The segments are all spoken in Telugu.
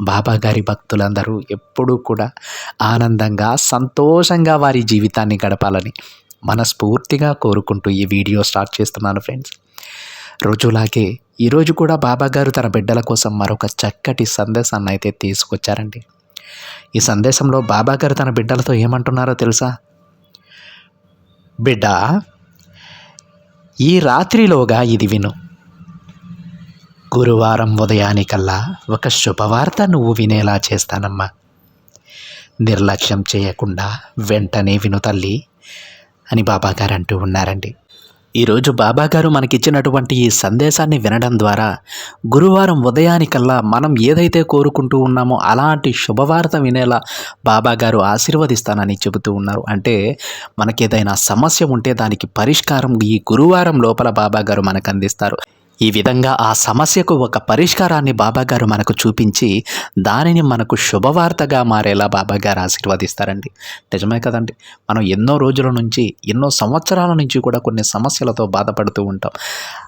బాబా గారి భక్తులందరూ ఎప్పుడూ కూడా ఆనందంగా సంతోషంగా వారి జీవితాన్ని గడపాలని మనస్ఫూర్తిగా కోరుకుంటూ ఈ వీడియో స్టార్ట్ చేస్తున్నాను ఫ్రెండ్స్. రోజులాగే ఈరోజు కూడా బాబా గారు తన బిడ్డల కోసం మరొక చక్కటి సందేశాన్ని అయితే తీసుకొచ్చారండి. ఈ సందేశంలో బాబా గారు తన బిడ్డలతో ఏమంటున్నారో తెలుసా? బిడ్డ ఈ రాత్రిలోగా ఇది విను. గురువారం ఉదయానికల్లా ఒక శుభవార్త నువ్వు వినేలా చేస్తానమ్మా. నిర్లక్ష్యం చేయకుండా వెంటనే విను తల్లి అని బాబాగారు అంటూ ఉన్నారండి. ఈరోజు బాబాగారు మనకిచ్చినటువంటి ఈ సందేశాన్ని వినడం ద్వారా గురువారం ఉదయానికల్లా మనం ఏదైతే కోరుకుంటూ ఉన్నామో అలాంటి శుభవార్త వినేలా బాబాగారు ఆశీర్వదిస్తానని చెబుతూ ఉన్నారు. అంటే మనకేదైనా సమస్య ఉంటే దానికి పరిష్కారం ఈ గురువారం లోపల బాబాగారు మనకు అందిస్తారు ఈ విధంగా ఆ సమస్యకు ఒక పరిష్కారాన్ని బాబాగారు మనకు చూపించి దానిని మనకు శుభవార్తగా మారేలా బాబాగారు ఆశీర్వదిస్తారండి. నిజమే కదండి. మనం ఎన్నో రోజుల నుంచి ఎన్నో సంవత్సరాల నుంచి కూడా కొన్ని సమస్యలతో బాధపడుతూ ఉంటాం.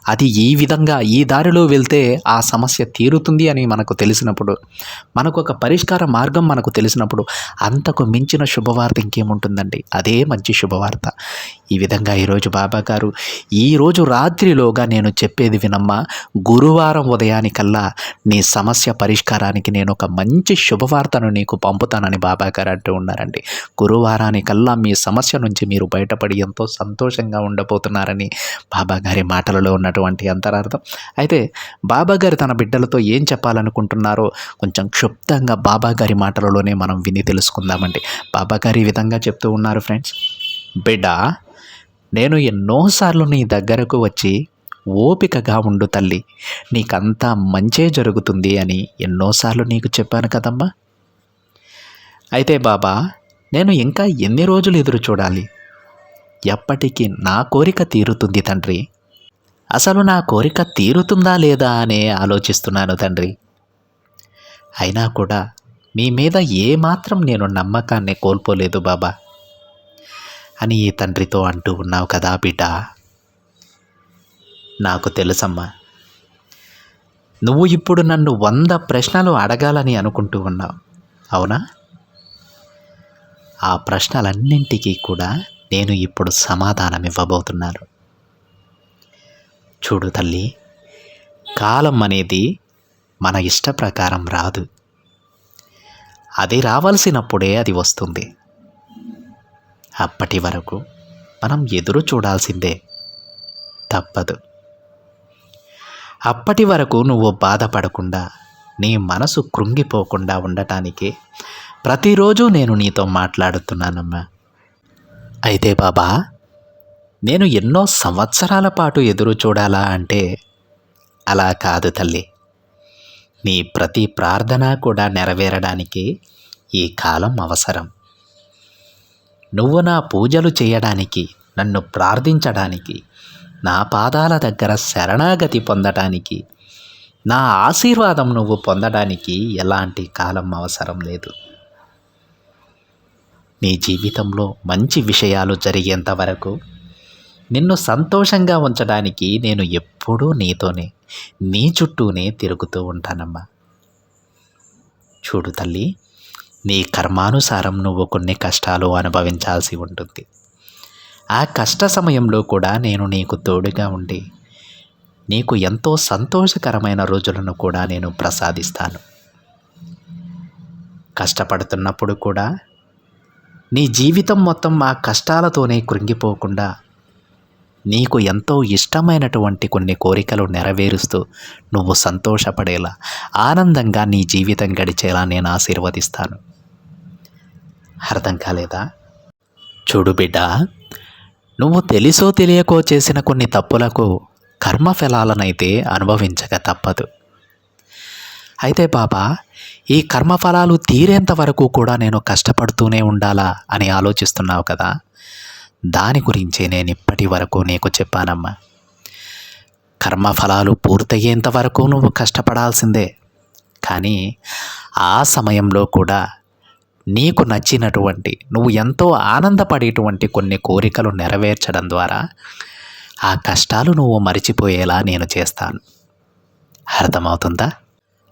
అది ఈ విధంగా ఈ దారిలో వెళ్తే ఆ సమస్య తీరుతుంది అని మనకు తెలిసినప్పుడు మనకు ఒక పరిష్కార మార్గం మనకు తెలిసినప్పుడు అంతకు మించిన శుభవార్త ఇంకేముంటుందండి? అదే మంచి శుభవార్త. ఈ విధంగా ఈరోజు బాబాగారు ఈరోజు రాత్రిలోగా నేను చెప్పేది అమ్మ గురువారం ఉదయానికల్లా నీ సమస్య పరిష్కారానికి నేను ఒక మంచి శుభవార్తను నీకు పంపుతానని బాబా గారు అంటూ ఉన్నారండి. గురువారానికల్లా మీ సమస్య నుంచి మీరు బయటపడి ఎంతో సంతోషంగా ఉండబోతున్నారని బాబా గారి మాటలలో ఉన్నటువంటి అంతరార్థం. అయితే బాబా గారు తన బిడ్డలతో ఏం చెప్పాలనుకుంటున్నారో కొంచెం క్షుప్తంగా బాబా గారి మాటలలోనే మనం విని తెలుసుకుందామండి. బాబా గారు ఈ విధంగా చెప్తూ ఉన్నారు ఫ్రెండ్స్. బిడ్డ నేను ఎన్నోసార్లు నీ దగ్గరకు వచ్చి ఓపికగా ఉండు తల్లి. నీకంతా మంచే జరుగుతుంది అని ఎన్నోసార్లు నీకు చెప్పాను కదమ్మా. అయితే బాబా నేను ఇంకా ఎన్ని రోజులు ఎదురు చూడాలి? ఎప్పటికీ నా కోరిక తీరుతుంది తండ్రి. అసలు నా కోరిక తీరుతుందా లేదా అనే ఆలోచిస్తున్నాను తండ్రి. అయినా కూడా మీ మీద ఏమాత్రం నేను నమ్మకాన్ని కోల్పోలేదు బాబా. అని ఈ తండ్రితో అంటూ ఉన్నావు కదా బిడ్డ. నాకు తెలుసమ్మా. నువ్వు ఇప్పుడు నన్ను వంద ప్రశ్నలు అడగాలని అనుకుంటూ ఉన్నావు. అవునా? ఆ ప్రశ్నలన్నింటికీ కూడా నేను ఇప్పుడు సమాధానం ఇవ్వబోతున్నాను. చూడు తల్లి కాలం అనేది మన ఇష్ట ప్రకారం రాదు. అది రావాల్సినప్పుడే అది వస్తుంది. అప్పటి వరకు మనం ఎదురు చూడాల్సిందే. తప్పదు. అప్పటి వరకు నువ్వు బాధపడకుండా నీ మనసు కృంగిపోకుండా ఉండటానికి ప్రతిరోజు నేను నీతో మాట్లాడుతున్నానమ్మా. అయితే బాబా నేను ఎన్నో సంవత్సరాల పాటు ఎదురు చూడాలా అంటే అలా కాదు తల్లి. నీ ప్రతి ప్రార్థన కూడా నెరవేరడానికి ఈ కాలం అవసరం. నువ్వు నా పూజలు చేయడానికి నన్ను ప్రార్థించడానికి నా పాదాల దగ్గర శరణాగతి పొందటానికి నా ఆశీర్వాదం నువ్వు పొందడానికి ఎలాంటి కాలం అవసరం లేదు. నీ జీవితంలో మంచి విషయాలు జరిగేంత వరకు నిన్ను సంతోషంగా ఉంచడానికి నేను ఎప్పుడూ నీతోనే నీ చుట్టూనే తిరుగుతూ ఉంటానమ్మా. చూడు తల్లి నీ కర్మానుసారం నువ్వు కొన్ని కష్టాలు అనుభవించాల్సి ఉంటుంది. ఆ కష్ట సమయంలో కూడా నేను నీకు తోడుగా ఉండి నీకు ఎంతో సంతోషకరమైన రోజులను కూడా నేను ప్రసాదిస్తాను. కష్టపడుతున్నప్పుడు కూడా నీ జీవితం మొత్తం ఆ కష్టాలతోనే కృంగిపోకుండా నీకు ఎంతో ఇష్టమైనటువంటి కొన్ని కోరికలు నెరవేరుస్తూ నువ్వు సంతోషపడేలా ఆనందంగా నీ జీవితం గడిచేలా నేను ఆశీర్వదిస్తాను. అర్థం కాలేదా? చూడు బిడ్డ నువ్వు తెలిసో తెలియకో చేసిన కొన్ని తప్పులకు కర్మఫలాలనైతే అనుభవించక తప్పదు. అయితే బాబా ఈ కర్మఫలాలు తీరేంత వరకు కూడా నేను కష్టపడుతూనే ఉండాలా అని ఆలోచిస్తున్నావు కదా? దాని గురించే నేను ఇప్పటి వరకు నీకు చెప్పానమ్మా. కర్మఫలాలు పూర్తయ్యేంత వరకు నువ్వు కష్టపడాల్సిందే. కానీ ఆ సమయంలో కూడా నీకు నచ్చినటువంటి నువ్వు ఎంతో ఆనందపడేటువంటి కొన్ని కోరికలు నెరవేర్చడం ద్వారా ఆ కష్టాలు నువ్వు మరిచిపోయేలా నేను చేస్తాను. అర్థమవుతుందా?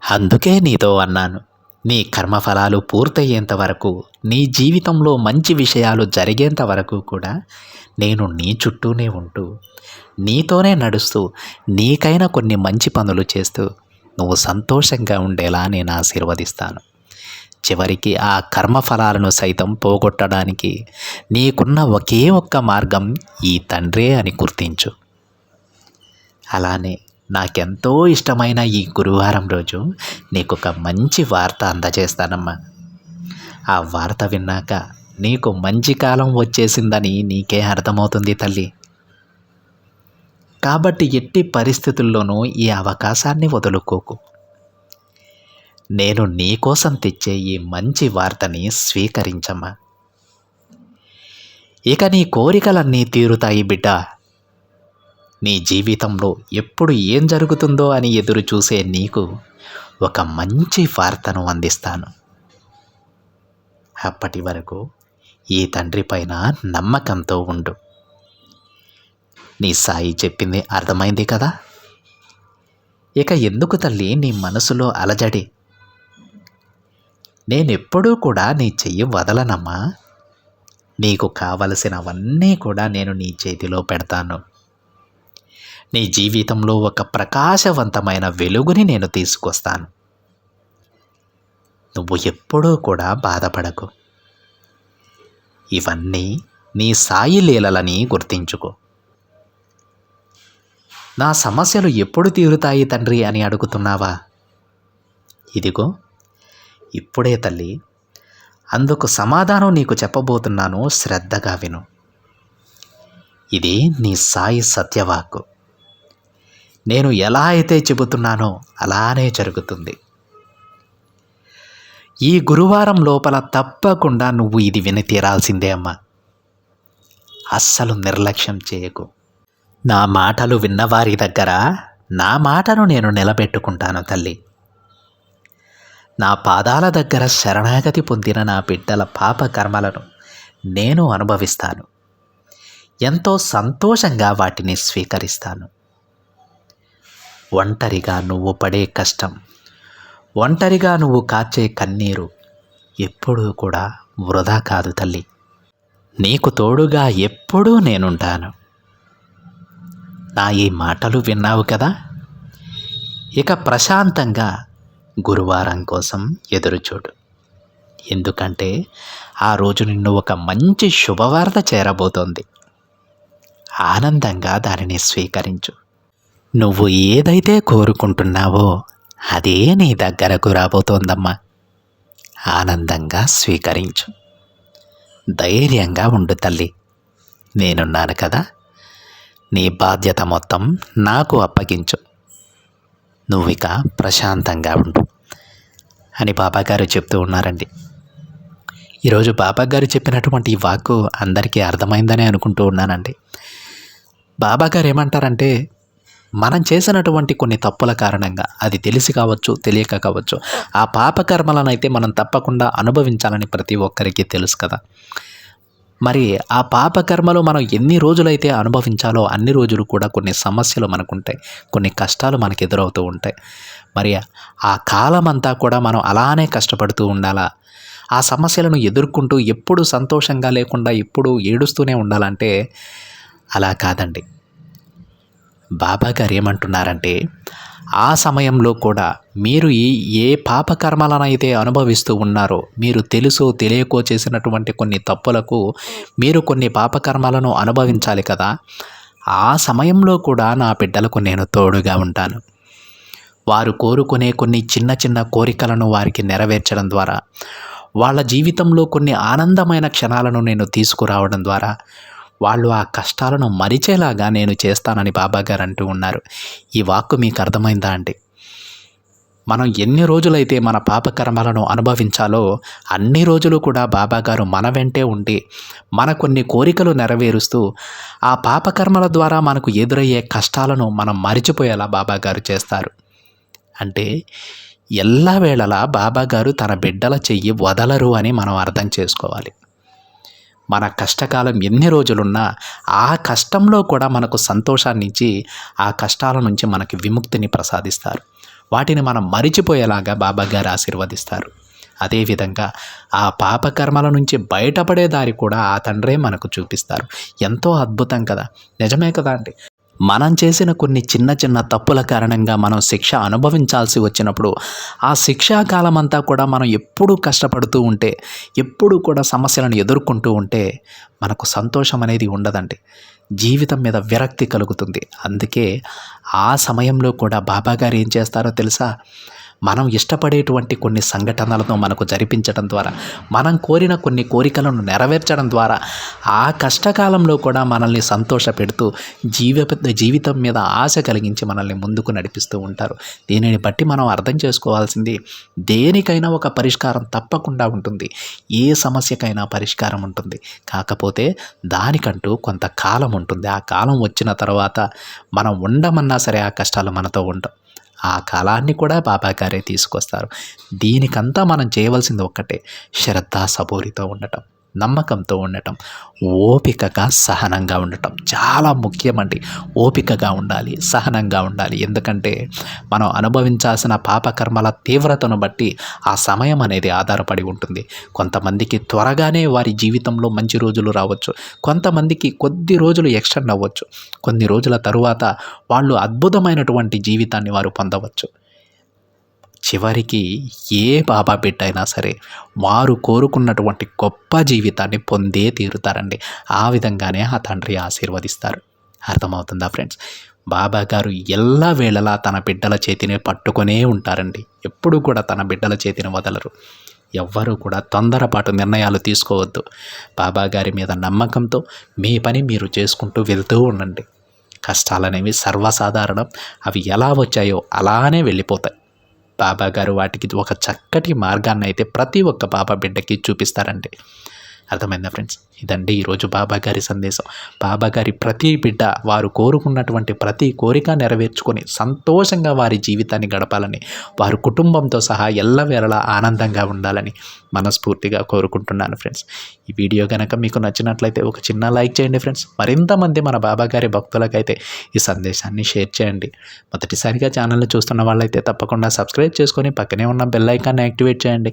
అందుకే నీతో అన్నాను నీ కర్మఫలాలు పూర్తయ్యేంత వరకు నీ జీవితంలో మంచి విషయాలు జరిగేంత వరకు కూడా నేను నీ చుట్టూనే ఉంటూ నీతోనే నడుస్తూ నీకైనా కొన్ని మంచి పనులు చేస్తూ నువ్వు సంతోషంగా ఉండేలా నేను ఆశీర్వదిస్తాను. చివరికి ఆ కర్మఫలాలను సైతం పోగొట్టడానికి నీకున్న ఒకే ఒక్క మార్గం ఈ తండ్రే అని గుర్తించు. అలానే నాకెంతో ఇష్టమైన ఈ గురువారం రోజు నీకు ఒక మంచి వార్త అందజేస్తానమ్మా. ఆ వార్త విన్నాక నీకు మంచి కాలం వచ్చేసిందని నీకే అర్థమవుతుంది తల్లి. కాబట్టి ఎట్టి పరిస్థితుల్లోనూ ఈ అవకాశాన్ని వదులుకోకు. నేను నీకోసం తెచ్చే ఈ మంచి వార్తని స్వీకరించమ్మా ఇక నీ కోరికలన్నీ తీరుతాయి బిడ్డ. నీ జీవితంలో ఎప్పుడు ఏం జరుగుతుందో అని ఎదురు చూసే నీకు ఒక మంచి వార్తను అందిస్తాను. అప్పటి వరకు ఈ తండ్రి పైన నమ్మకంతో ఉండు. నీ సాయి చెప్పింది అర్థమైంది కదా? ఇక ఎందుకు తల్లి నీ మనసులో అలజడి? నేనెప్పుడూ కూడా నీ చెయ్యి వదలనమ్మా. నీకు కావలసినవన్నీ కూడా నేను నీ చేతిలో పెడతాను. నీ జీవితంలో ఒక ప్రకాశవంతమైన వెలుగుని నేను తీసుకొస్తాను. నువ్వు ఎప్పుడూ కూడా బాధపడకు. ఇవన్నీ నీ సాయి లీలలని గుర్తించుకో. నా సమస్యలు ఎప్పుడు తీరుతాయి తండ్రి అని అడుగుతున్నావా? ఇదిగో ఇప్పుడే తల్లి అందుకు సమాధానం నీకు చెప్పబోతున్నాను శ్రద్ధగా విను. ఇది నీ సాయి సత్యవాక్కు. నేను ఎలా అయితే చెబుతున్నానో అలానే జరుగుతుంది. ఈ గురువారం లోపల తప్పకుండా నువ్వు ఇది విని తీరాల్సిందే అమ్మా. అస్సలు నిర్లక్ష్యం చేయకు. నా మాటలు విన్నవారి దగ్గర నా మాటను నేను నిలబెట్టుకుంటాను తల్లి. నా పాదాల దగ్గర శరణాగతి పొందిన నా బిడ్డల పాప కర్మలను నేను అనుభవిస్తాను. ఎంతో సంతోషంగా వాటిని స్వీకరిస్తాను. ఒంటరిగా నువ్వు పడే కష్టం ఒంటరిగా నువ్వు కాచే కన్నీరు ఎప్పుడూ కూడా వృధా కాదు తల్లి. నీకు తోడుగా ఎప్పుడూ నేనుంటాను. నా ఈ మాటలు విన్నావు కదా? ఇక ప్రశాంతంగా గురువారం కోసం ఎదురుచూడు. ఎందుకంటే ఆ రోజు నిన్ను ఒక మంచి శుభవార్త చేరబోతోంది. ఆనందంగా దానిని స్వీకరించు. నువ్వు ఏదైతే కోరుకుంటున్నావో అదే నీ దగ్గరకు రాబోతోందమ్మా. ఆనందంగా స్వీకరించు. ధైర్యంగా ఉండు తల్లి. నేనున్నాను కదా. నీ బాధ్యత మొత్తం నాకు అప్పగించు. నువ్విక ప్రశాంతంగా ఉండు అని బాబాగారు చెప్తూ ఉన్నారండి. ఈరోజు బాబాగారు చెప్పినటువంటి ఈ వాక్కు అందరికీ అర్థమైందని అనుకుంటూ ఉన్నానండి. బాబాగారు ఏమంటారంటే మనం చేసినటువంటి కొన్ని తప్పుల కారణంగా అది తెలిసి కావచ్చు తెలియక కావచ్చు ఆ పాపకర్మలను అయితే మనం తప్పకుండా అనుభవించాలని ప్రతి ఒక్కరికి తెలుసు కదా. మరి ఆ పాపకర్మలు మనం ఎన్ని రోజులైతే అనుభవించాలో అన్ని రోజులు కూడా కొన్ని సమస్యలు మనకుంటాయి. కొన్ని కష్టాలు మనకు ఎదురవుతూ ఉంటాయి. మరి ఆ కాలం అంతా కూడా మనం అలానే కష్టపడుతూ ఉండాలా? ఆ సమస్యలను ఎదుర్కొంటూ ఎప్పుడు సంతోషంగా లేకుండా ఎప్పుడు ఏడుస్తూనే ఉండాలంటే అలా కాదండి. బాబా గారు ఏమంటున్నారంటే ఆ సమయంలో కూడా మీరు ఈ ఏ పాపకర్మలనైతే అనుభవిస్తూ ఉన్నారో మీరు తెలుసో తెలియకో చేసినటువంటి కొన్ని తప్పులకు మీరు కొన్ని పాపకర్మలను అనుభవించాలి కదా. ఆ సమయంలో కూడా నా బిడ్డలకు నేను తోడుగా ఉంటాను. వారు కోరుకునే కొన్ని చిన్న చిన్న కోరికలను వారికి నెరవేర్చడం ద్వారా వాళ్ళ జీవితంలో కొన్ని ఆనందమైన క్షణాలను నేను తీసుకురావడం ద్వారా వాళ్ళు ఆ కష్టాలను మరిచేలాగా నేను చేస్తానని బాబా గారు అంటూ ఉన్నారు. ఈ వాక్కు మీకు అర్థమైందా అండి? మనం ఎన్ని రోజులైతే మన పాపకర్మలను అనుభవించాలో అన్ని రోజులు కూడా బాబాగారు మన వెంటే ఉండి మన కొన్ని కోరికలు నెరవేరుస్తూ ఆ పాపకర్మల ద్వారా మనకు ఎదురయ్యే కష్టాలను మనం మరిచిపోయేలా బాబాగారు చేస్తారు. అంటే ఎల్లవేళలా బాబాగారు తన బిడ్డల చెయ్యి వదలరు అని మనం అర్థం చేసుకోవాలి. మన కష్టకాలం ఎన్ని రోజులున్నా ఆ కష్టంలో కూడా మనకు సంతోషాన్ని ఇచ్చి ఆ కష్టాల నుంచి మనకి విముక్తిని ప్రసాదిస్తారు. వాటిని మనం మరిచిపోయేలాగా బాబా గారు ఆశీర్వదిస్తారు. అదేవిధంగా ఆ పాపకర్మల నుంచి బయటపడే దారి కూడా ఆ తండ్రే మనకు చూపిస్తారు. ఎంతో అద్భుతం కదా! నిజమే కదా అండి? మనం చేసిన కొన్ని చిన్న చిన్న తప్పుల కారణంగా మనం శిక్ష అనుభవించాల్సి వచ్చినప్పుడు ఆ శిక్షాకాలం అంతా కూడా మనం ఎప్పుడూ కష్టపడుతూ ఉంటే ఎప్పుడూ కూడా సమస్యలను ఎదుర్కొంటూ ఉంటే మనకు సంతోషం అనేది ఉండదండి. జీవితం మీద విరక్తి కలుగుతుంది. అందుకే ఆ సమయంలో కూడా బాబాగారు ఏం చేస్తారో తెలుసా? మనం ఇష్టపడేటువంటి కొన్ని సంఘటనలను మనకు జరిపించడం ద్వారా మనం కోరిన కొన్ని కోరికలను నెరవేర్చడం ద్వారా ఆ కష్టకాలంలో కూడా మనల్ని సంతోషపెడుతూ జీవ జీవితం మీద ఆశ కలిగించి మనల్ని ముందుకు నడిపిస్తూ ఉంటారు. దీనిని బట్టి మనం అర్థం చేసుకోవాల్సింది దేనికైనా ఒక పరిష్కారం తప్పకుండా ఉంటుంది. ఏ సమస్యకైనా పరిష్కారం ఉంటుంది. కాకపోతే దానికంటూ కొంత కాలం ఉంటుంది. ఆ కాలం వచ్చిన తర్వాత మనం ఉండమన్నా సరే ఆ కష్టాలు మనతో ఉండవు ఆ కాలాన్ని కూడా బాబాగారే తీసుకొస్తారు. దీనికంతా మనం చేయవలసింది ఒక్కటే శ్రద్ధ సబూరితో ఉండటం. నమ్మకంతో ఉండటం ఓపికగా సహనంగా ఉండటం చాలా ముఖ్యమండి. ఓపికగా ఉండాలి సహనంగా ఉండాలి. ఎందుకంటే మనం అనుభవించాల్సిన పాపకర్మల తీవ్రతను బట్టి ఆ సమయం అనేది ఆధారపడి ఉంటుంది. కొంతమందికి త్వరగానే వారి జీవితంలో మంచి రోజులు రావచ్చు. కొంతమందికి కొద్ది రోజులు ఎక్స్టెండ్ అవ్వచ్చు. కొన్ని రోజుల తరువాత వాళ్ళు అద్భుతమైనటువంటి జీవితాన్ని వారు పొందవచ్చు. చివరికి ఏ బాబా బిడ్డ అయినా సరే వారు కోరుకున్నటువంటి గొప్ప జీవితాన్ని పొందే తీరుతారండి. ఆ విధంగానే ఆ తండ్రి ఆశీర్వదిస్తారు. అర్థమవుతుందా ఫ్రెండ్స్? బాబా గారు ఎల్లా వేళలా తన బిడ్డల చేతిని పట్టుకొనే ఉంటారండి. ఎప్పుడు కూడా తన బిడ్డల చేతిని వదలరు. ఎవ్వరూ కూడా తొందరపాటు నిర్ణయాలు తీసుకోవద్దు. బాబా గారి మీద నమ్మకంతో మీ పని మీరు చేసుకుంటూ వెళ్తూ ఉండండి. కష్టాలనేవి సర్వసాధారణం. అవి ఎలా వచ్చాయో అలానే వెళ్ళిపోతాయి. బాబా గారు వాటికి ఒక చక్కటి మార్గాన్ని అయితే ప్రతి ఒక్క బాబా బిడ్డకి చూపిస్తారండి. అర్థమైందా ఫ్రెండ్స్? ఇదండి ఈరోజు బాబా గారి సందేశం. బాబా గారి ప్రతి బిడ్డ వారు కోరుకున్నటువంటి ప్రతి కోరిక నెరవేర్చుకొని సంతోషంగా వారి జీవితాన్ని గడపాలని వారి కుటుంబంతో సహా ఎల్లవేళలా ఆనందంగా ఉండాలని మనస్ఫూర్తిగా కోరుకుంటున్నాను ఫ్రెండ్స్. ఈ వీడియో కనుక మీకు నచ్చినట్లయితే ఒక చిన్న లైక్ చేయండి ఫ్రెండ్స్. మరింతమంది మన బాబా గారి భక్తులకైతే ఈ సందేశాన్ని షేర్ చేయండి. మొదటిసారిగా ఛానల్ని చూస్తున్న వాళ్ళైతే తప్పకుండా సబ్స్క్రైబ్ చేసుకొని పక్కనే ఉన్న బెల్ ఐకాన్ని యాక్టివేట్ చేయండి.